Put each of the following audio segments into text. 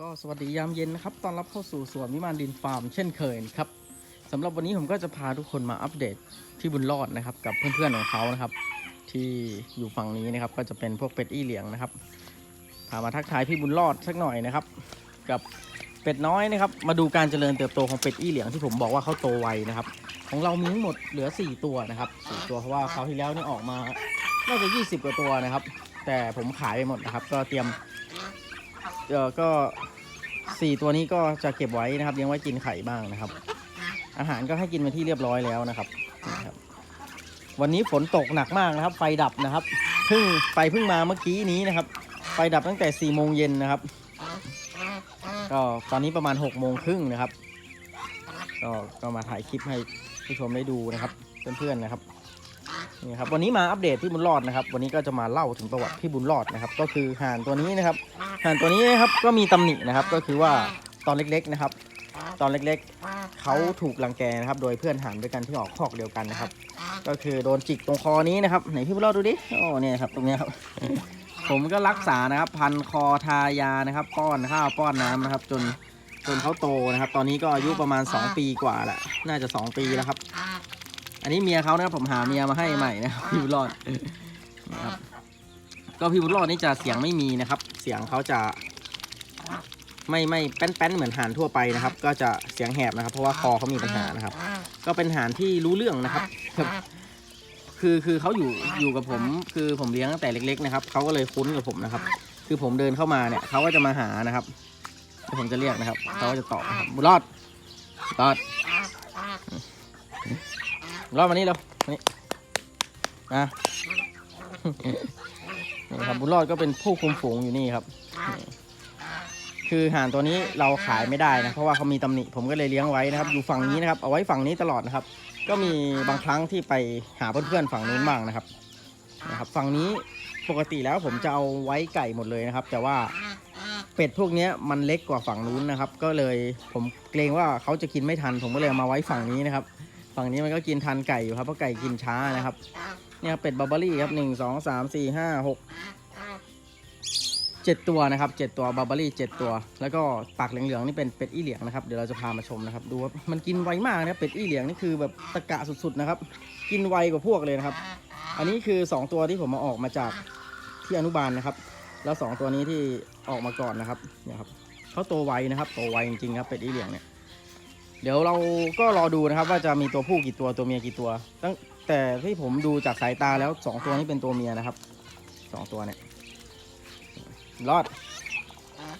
ก็สวัสดียามเย็นนะครับตอนรับเข้าสู่สวนวิมานดินฟาร์มเช่นเคยครับสำหรับวันนี้ผมก็จะพาทุกคนมาอัปเดตที่บุญรอดนะครับกับเพื่อนๆของเขานะครับ ที่อยู่ฝั่งนี้นะครับก็จะเป็นพวกเป็ดอี้เหลียงนะครับพามาทักทายพี่บุญรอดสักหน่อยนะครับ กับเป็ดน้อยนะครับ มาดูการเจริญเติบโตของเป็ดอี้เหลียงที่ผมบอกว่าเขาโตไวนะครับของเรามีทั้งหมดเหลือ 4 ตัวนะครับสี่ตัวเพราะว่าคราวที่แล้วนี่ออกมาน่าจะ20กว่าตัวนะครับ แต่ผมขายไปหมดนะครับ ก็เตรียม เออก็สี่ตัวนี้ก็จะเก็บไว้นะครับเลี้ยงไว้กินไข่บ้างนะครับ อาหารก็ให้กินมาที่เรียบร้อยแล้วนะครับนะครับ วันนี้ฝนตกหนักมากนะครับ ไฟดับนะครับเพิ่งไฟเพิ่งมาเมื่อกี้นี้นะครับ ไฟดับตั้งแต่4ี่โมงเย็นนะครับ ก็ตอนนี้ประมาณ6กโมงครึ่งนะครับก็ก็มาถ่ายคลิปให้ผู้ชมได้ดูนะครับ เพื่อนๆนะครับ นี่ครับวันนี้มาอัปเดตพี่บุญรอดนะครับ วันนี้ก็จะมาเล่าถึงประวัติพี่บุญรอดนะครับ ก็คือห่านตัวนี้นะครับห่านตัวนี้นะครับก็มีตำหนินะครับ ก็คือว่าตอนเล็กๆนะครับ ตอนเล็กๆเขาถูกรังแกนะครับ โดยเพื่อนห่านด้วยกันที่ออกคอกเดียวกันนะครับ ก็คือโดนจิกตรงคอนี้นะครับไหนพี่บุญรอดดูดิโอ้เนี่ยครับตรงเนี้ยครับผมก็รักษานะครับ พันคอทายานะครับ ป้อนข้าวป้อนน้ำนะครับ จนจนเขาโตนะครับ ตอนนี้ก็อายุประมาณ 2 ปีกว่าแหละน่าจะ 2 ปีแล้วครับ อันนี้เมียเขานะครับผมหาเมียมาให้ใหม่นะครับพี่บุญรอดนะครับก็พี่บุญรอดนี่จะเสียงไม่มีนะครับ เสียงเขาจะ ไม่ไม่แป้นๆเหมือนห่านทั่วไปนะครับ ก็จะเสียงแหบนะครับ เพราะว่าคอเขามีปัญหานะครับ ก็เป็นห่านที่รู้เรื่องนะครับ คือคือเขาอยู่อยู่กับผม คือผมเลี้ยงตั้งแต่เล็ก ๆ นะครับเขาก็เลยคุ้นกับผมนะครับ คือผมเดินเข้ามาเนี่ยเขาก็จะมาหานะครับเดี๋ยวผมจะเรียกนะครับเขาก็จะตอบนะครับบุญรอดบุญรอดบุญ รอดมานี่เร็วมานี่นะ นี่ครับบุญรอดก็เป็นผู้คุมฝูงอยู่นี่ครับนี่คือห่านตัวนี้เราขายไม่ได้นะ เพราะว่าเขามีตำหนิผมก็เลยเลี้ยงไว้นะครับ อยู่ฝั่งนี้นะครับ เอาไว้ฝั่งนี้ตลอดนะครับ ก็มีบางครั้งที่ไปหาเพื่อนๆฝั่งนู้นบ้างนะครับนะครับ ฝั่งนี้ปกติแล้วผมจะเอาไว้ไก่หมดเลยนะครับ แต่ว่าเป็ดพวกเนี้ยมันเล็กกว่าฝั่งนู้นนะครับ ก็เลยผมเกรงว่าเขาจะกินไม่ทัน ผมก็เลยเอามาไว้ฝั่งนี้นะครับ ฝั่งนี้มันก็กินทันไก่อยู่ครับเพราะไก่กินช้านะครับ เนี่ยครับเป็ดบาร์บารี่ครับหนึ่งสองสามสี่ห้าหกเจ็ดตัวนะครับเจ็ดตัวบาร์บารี่เจ็ดตัว แล้วก็ปากเหลืองๆนี่เป็นเป็ดอี้เหลียงนะครับเดี๋ยวเราจะพามาชมนะครับ ดูว่ามันกินไวมากนะครับเป็ดอี้เหลียงนี่คือแบบตะกะสุดๆนะครับ กินไวกว่าพวกเลยนะครับ อันนี้คือ 2 ตัวที่ผมมาออกมาจากที่อนุบาลนะครับ แล้ว 2 ตัวนี้ที่ออกมาก่อนนะครับเนี่ยครับเขาโตไวนะครับโตไวจริงๆครับเป็ดอี้เหลียงเนี่ย เดี๋ยวเราก็รอดูนะครับว่าจะมีตัวผู้กี่ตัวตัวเมียกี่ตัว ตั้งแต่ที่ผมดูจากสายตาแล้ว2ตัวนี้เป็นตัวเมียนะครับ2ตัวเนี่ยรอด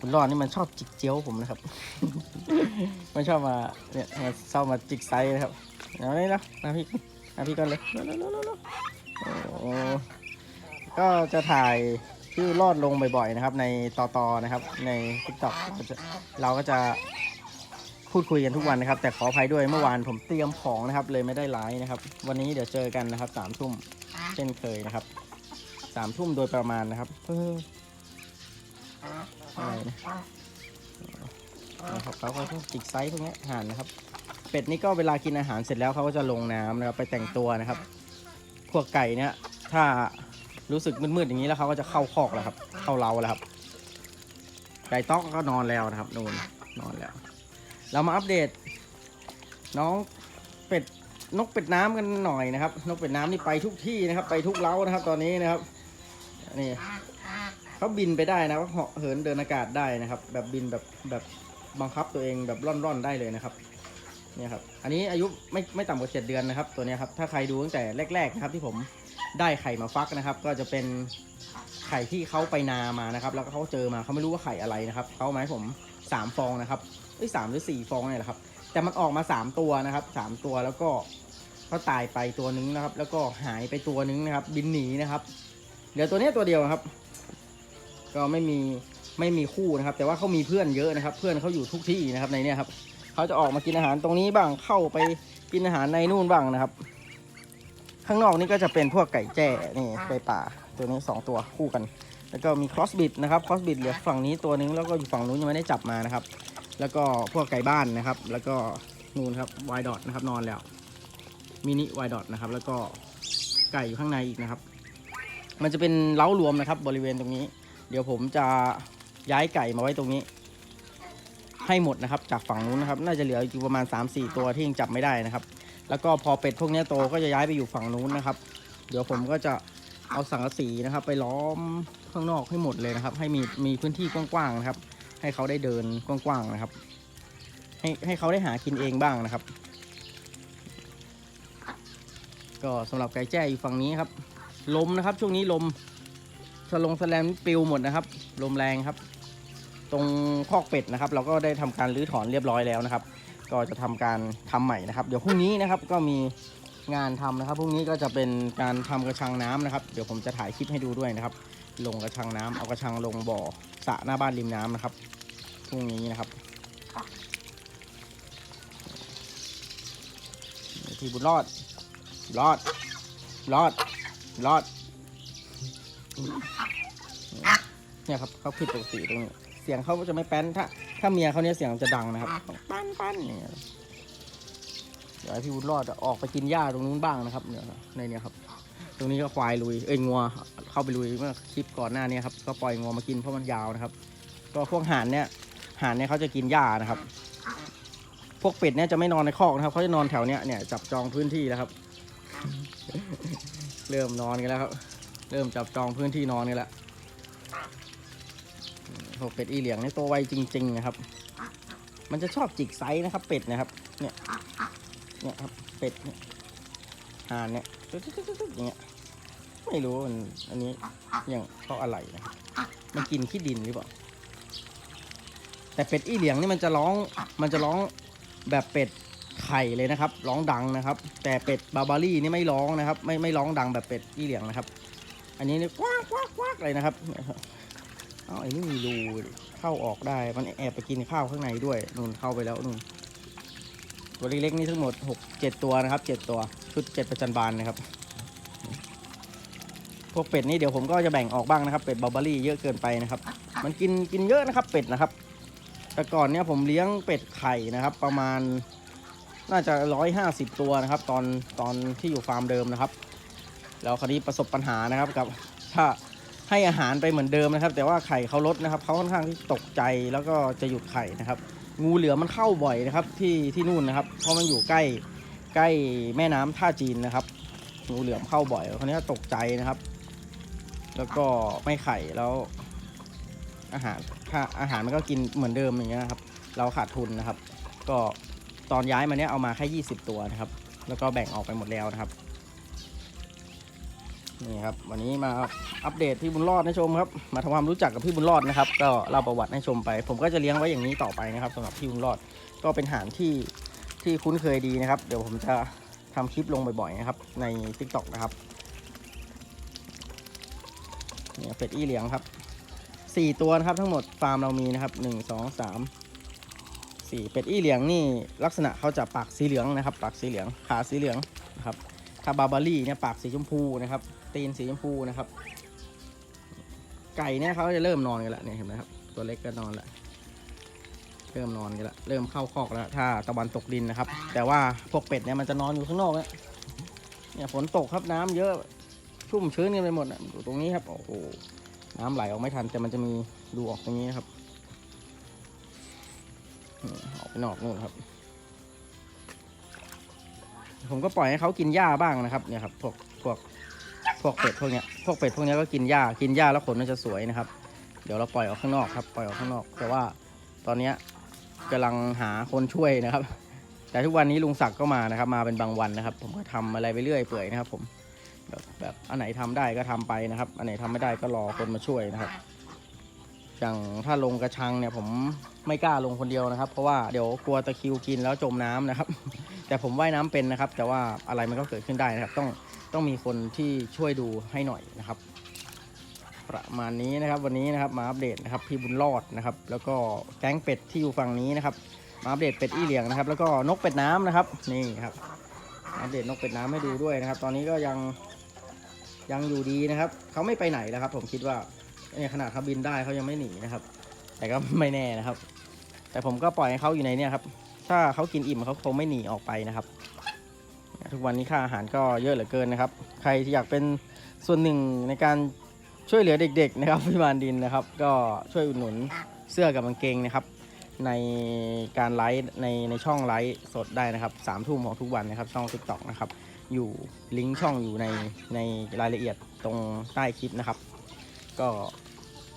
บุญรอดนี่มันชอบจิกเจียวผมนะครับ มันชอบมาเนี่ยมาชอบมาจิกไซนะครับเอาเลยนะมาพี่มาพี่ก่อนเลยร็วๆๆๆโอ้ก็จะถ่ายชื่อรอดลงบ่อยๆนะครับ ในต่อตอนะครับ ใน t ิ k t o k เราจะเราก็จะ พูดคุยกันทุกวันนะครับ แต่ขออภัยด้วยเมื่อวานผมเตรียมของนะครับ เลยไม่ได้ไลฟ์นะครับ วันนี้เดี๋ยวเจอกันนะครับสามทุ่มเช่นเคยนะครับสามทุ่มโดยประมาณนะครับเอออะไรนะนะครับเขาก็จิกไซส์พวกนี้ห่านนะครับ เป็ดนี่ก็เวลากินอาหารเสร็จแล้วเขาก็จะลงน้ำนะครับ ไปแต่งตัวนะครับพวกไก่เนี่ย ถ้ารู้สึกมืดๆอย่างนี้แล้วเขาก็จะเข้าคอกแล้วครับ เข้าเล้าแล้วครับ ไก่ต๊อกก็นอนแล้วนะครับ นูนนอนแล้ว เรามาอัปเดต น้องเป็ดนกเป็ดน้ำกันหน่อยนะครับ นกเป็ดน้ำนี่ไปทุกที่นะครับ ไปทุกเล้านะครับ ตอนนี้นะครับนี่เขาบินไปได้นะเหาะเหินเดินอากาศได้นะครับ แบบบินแบบแบบบังคับตัวเองแบบร่อนๆได้เลยนะครับเนี่ยครับ อันนี้อายุไม่ไม่ต่ำกว่าเจ็ดเดือนนะครับ ตัวนี้ครับ ถ้าใครดูตั้งแต่แรก ๆ นะครับ ที่ผมได้ไข่มาฟักนะครับ ก็จะเป็นไข่ที่เขาไปนามานะครับ แล้วก็เขาเจอมาเขาไม่รู้ว่าไข่อะไรนะครับเขาเอามาให้ผมสามฟองนะครับ เอ้ยสามหรือสี่ฟองเนี่ยแหละครับ แต่มันออกมาสามตัวนะครับสามตัวแล้วก็เขาตายไปตัวนึงนะครับ แล้วก็หายไปตัวนึงนะครับ บินหนีนะครับ เหลือตัวนี้ตัวเดียวครับ ก็ไม่มีไม่มีคู่นะครับ แต่ว่าเขามีเพื่อนเยอะนะครับ เพื่อนเขาอยู่ทุกที่นะครับในเนี้ยครับเขาจะออกมากินอาหารตรงนี้บ้างเข้าไปกินอาหารในนู่นบ้างนะครับ ข้างนอกนี่ก็จะเป็นพวกไก่แจ้นี่ไก่ป่าตัวนี้สองตัวคู่กัน แล้วก็มีครอสบิดนะครับครอสบิดเหลือฝั่งนี้ตัวนึงแล้วก็อยู่ฝั่งนู้นยังไม่ได้จับมานะครับ แล้วก็พวกไก่บ้านนะครับ แล้วก็นู่นครับวายดอทนะครับนอนแล้วมินิวายดอทนะครับ แล้วก็ไก่อยู่ข้างในอีกนะครับ มันจะเป็นเล้ารวมนะครับ บริเวณตรงนี้ เดี๋ยวผมจะย้ายไก่มาไว้ตรงนี้ ให้หมดนะครับ จากฝั่งนู้นนะครับ น่าจะเหลืออยู่ประมาณ 3-4 ตัวที่ยังจับไม่ได้นะครับ แล้วก็พอเป็ดพวกนี้โตก็จะย้ายไปอยู่ฝั่งนู้นนะครับ เดี๋ยวผมก็จะเอาสังกะสีนะครับ ไปล้อมข้างนอกให้หมดเลยนะครับ ให้มีมีพื้นที่กว้างๆนะครับ ให้เขาได้เดินกว้างๆนะครับ ให้ให้เขาได้หากินเองบ้างนะครับ ก็สำหรับไก่แจ้อยู่ฝั่งนี้ครับ ลมนะครับ ช่วงนี้ลมสลงสแลมปลิวหมดนะครับ ลมแรงครับ ตรงคอกเป็ดนะครับ เราก็ได้ทำการรื้อถอนเรียบร้อยแล้วนะครับ ก็จะทำการทำใหม่นะครับ เดี๋ยวพรุ่งนี้นะครับก็มีงานทำนะครับพรุ่งนี้ก็จะเป็นการทำกระชังน้ำนะครับ เดี๋ยวผมจะถ่ายคลิปให้ดูด้วยนะครับ ลงกระชังน้ำเอากระชังลงบ่อสระหน้าบ้านริมน้ำนะครับพรุ่งนี้นะครับที่บุญรอด รอด รอด รอด เนี่ยครับเขาผิดปกติตรงนี้ เสียงเขาจะไม่แป้นถ้า ถ้าเมียเขาเนี่ยเสียงจะดังนะครับ ปั้นปั้นเงี้ยเดี๋ยวพี่วุฒิรอดจะออกไปกินหญ้าตรงนู้นบ้างนะครับ เนี่ยในนี่ยครับ ตรงนี้ก็ควายลุย เอ้ยงัว เข้าไปลุยเมื่อคลิปก่อนหน้านี้ครับ ก็ปล่อยงวมากินเพราะมันยาวนะครับ ก็พวกห่านเนี่ยห่านเนี่ยเขาจะกินหญ้านะครับ พวกเป็ดเนี่ยจะไม่นอนในคอกนะครับเขาจะนอนแถวเนี้ยเนี่ยจับจองพื้นที่แล้วครับ เริ่มนอนกันแล้วครับ เริ่มจับจองพื้นที่นอนกันแล้วพวกเป็ดอีเหลียงนี่ตัวไวจริง ๆ นะครับ มันจะชอบจิกไซส์นะครับ เป็ดนะครับ เนี่ยเนี่ยครับเป็ดเนี่ยห่านเนี่ยอย่างเงี้ย ไม่รู้มันอันนี้อย่างเพราะอะไรนะมันกินขี้ดินหรือเปล่า แต่เป็ดอี้เหลียงนี่มันจะร้อง มันจะร้องแบบเป็ดไข่เลยนะครับ ร้องดังนะครับ แต่เป็ดบาบารี่นี่ไม่ร้องนะครับ ไม่ไม่ร้องดังแบบเป็ดอี้เหลียงนะครับ อันนี้นี่กว้ากกว้ากกว้ากเลยนะครับเนี่ยครับเอ้าไอ้นี่มีรูเข้าออกได้ มันแอบไปกินข้าวข้างในด้วยนู่นเข้าไปแล้วนู่นตัวเล็กๆนี่ทั้งหมดหกเจ็ดตัวนะครับเจ็ดตัวชุดเจ็ดประจันบานนะครับ พวกเป็ดนี่เดี๋ยวผมก็จะแบ่งออกบ้างนะครับ เป็ดบาบารี่เยอะเกินไปนะครับ มันกินกินเยอะนะครับเป็ดนะครับ แต่ก่อนเนี่ยผมเลี้ยงเป็ดไข่นะครับ ประมาณน่าจะร้อยห้าสิบตัวนะครับ ตอนตอนที่อยู่ฟาร์มเดิมนะครับ แล้วคราวนี้ประสบปัญหานะครับกับถ้าให้อาหารไปเหมือนเดิมนะครับ แต่ว่าไข่เขาลดนะครับเขาค่อนข้างที่ตกใจแล้วก็จะหยุดไข่นะครับ งูเหลือมันเข้าบ่อยนะครับที่ที่นู่นนะครับ เพราะมันอยู่ใกล้ใกล้แม่น้ำท่าจีนนะครับ งูเหลือมเข้าบ่อยคราวนี้ตกใจนะครับ แล้วก็ไม่ไข่แล้ว อาหารถ้าอาหารมันก็กินเหมือนเดิมอย่างเงี้ยนะครับ เราขาดทุนนะครับ ก็ตอนย้ายมาเนี้ยเอามาแค่20 ตัวนะครับ แล้วก็แบ่งออกไปหมดแล้วนะครับนี่ครับวันนี้มาอัปเดตพี่บุญรอดให้ชมครับ มาทำความรู้จักกับพี่บุญรอดนะครับ ก็เล่าประวัติให้ชมไป ผมก็จะเลี้ยงไว้อย่างนี้ต่อไปนะครับสำหรับพี่บุญรอดก็เป็นอาหารที่ที่คุ้นเคยดีนะครับ เดี๋ยวผมจะทำคลิปลงบ่อยๆนะครับ ใน t ิ k t o k นะครับ เนี่ยเป็ดอี้เหลียงครับสี่ตัวนะครับทั้งหมดฟาร์มเรามีนะครับหนึ่งสองสามสี่เป็ดอี้เหลียงนี่ลักษณะเขาจะปากสีเหลืองนะครับ ปากสีเหลืองขาสีเหลืองนะครับถ้าบาบารี่เนี่ยปากสีชมพูนะครับตีนสีชมพูนะครับ ไก่เนี่ยเขาจะเริ่มนอนกันแล้วเนี่ยเห็นไหมครับตัวเล็กก็นอนแล้วเริ่มนอนกันแล้วเริ่มเข้าคอกแล้วถ้าตะวันตกดินนะครับ แต่ว่าพวกเป็ดเนี่ยมันจะนอนอยู่ข้างนอกเนี่ยฝนตกครับน้ำเยอะ ชุ่มชื้นกันไปหมดนะอยู่ตรงนี้ครับโอ้โหน้ำไหลออกไม่ทันแต่มันจะมีดูออกตรงนี้นะครับออกไปนอกนู่นครับ ผมก็ปล่อยให้เขากินหญ้าบ้างนะครับ เนี่ยครับพวกพวกพวกเป็ดพวกเนี้ยพวกเป็ดพวกเนี้ยก็กินหญ้ากินหญ้าแล้วขนมันจะสวยนะครับ เดี๋ยวเราปล่อยออกข้างนอกครับ ปล่อยออกข้างนอก แต่ว่าตอนเนี้ยกำลังหาคนช่วยนะครับ แต่ทุกวันนี้ลุงศักดิ์ก็มานะครับ มาเป็นบางวันนะครับ ผมก็ทำอะไรไปเรื่อยเปื่อยนะครับผม แบบแบบอันไหนทำได้ก็ทำไปนะครับ อันไหนทำไม่ได้ก็รอคนมาช่วยนะครับ อย่างถ้าลงกระชังเนี่ยผมไม่กล้าลงคนเดียวนะครับ เพราะว่าเดี๋ยวกลัวตะคิวกินแล้วจมน้ำนะครับ แต่ผมว่ายน้ำเป็นนะครับ แต่ว่าอะไรมันก็เกิดขึ้นได้นะครับ ต้องต้องมีคนที่ช่วยดูให้หน่อยนะครับ ประมาณนี้นะครับ วันนี้นะครับมาอัปเดตนะครับพี่บุญรอดนะครับ แล้วก็แก๊งเป็ดที่อยู่ฝั่งนี้นะครับมาอัปเดตเป็ดอี้เหลียงนะครับ แล้วก็นกเป็ดน้ำนะครับ นี่ครับอัปเดตนกเป็ดน้ำให้ดูด้วยนะครับ ตอนนี้ก็ยัง ยังอยู่ดีนะครับเขาไม่ไปไหนแล้วครับ ผมคิดว่าเนี่ยขนาดเขาบินได้เขายังไม่หนีนะครับ แต่ก็ไม่แน่นะครับ แต่ผมก็ปล่อยให้เขาอยู่ในเนี่ยครับ ถ้าเขากินอิ่มเขาคงไม่หนีออกไปนะครับ ทุกวันนี้ค่าอาหารก็เยอะเหลือเกินนะครับ ใครที่อยากเป็นส่วนหนึ่งในการช่วยเหลือเด็ก ๆ นะครับพิบาลดินนะครับ ก็ช่วยอุดหนุนเสื้อกับกางเกงนะครับ ในการไลฟ์ในในช่องไลฟ์สดได้นะครับสามทุ่มของทุกวันนะครับ ช่อง TikTok นะครับ อยู่ลิงก์ช่องอยู่ในในรายละเอียดตรงใต้คลิปนะครับ ก็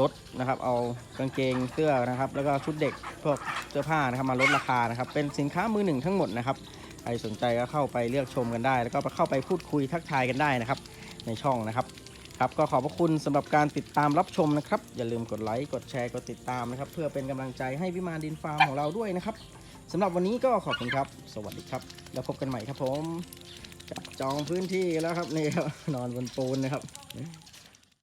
ลดนะครับ เอากางเกงเสื้อนะครับ แล้วก็ชุดเด็กพวกเสื้อผ้านะครับมาลดราคานะครับ เป็นสินค้ามือหนึ่งทั้งหมดนะครับใครสนใจก็เข้าไปเลือกชมกันได้ แล้วก็เข้าไปพูดคุยทักทายกันได้นะครับ ในช่องนะครับ ครับก็ขอบพระคุณสำหรับการติดตามรับชมนะครับ อย่าลืมกดไลค์กดแชร์กดติดตามนะครับ เพื่อเป็นกำลังใจให้วิมานดินฟาร์มของเราด้วยนะครับสำหรับวันนี้ก็ขอบคุณครับ สวัสดีครับ แล้วพบกันใหม่ครับผม จองพื้นที่แล้วครับนี่ครับนอนบนปูนนะครับ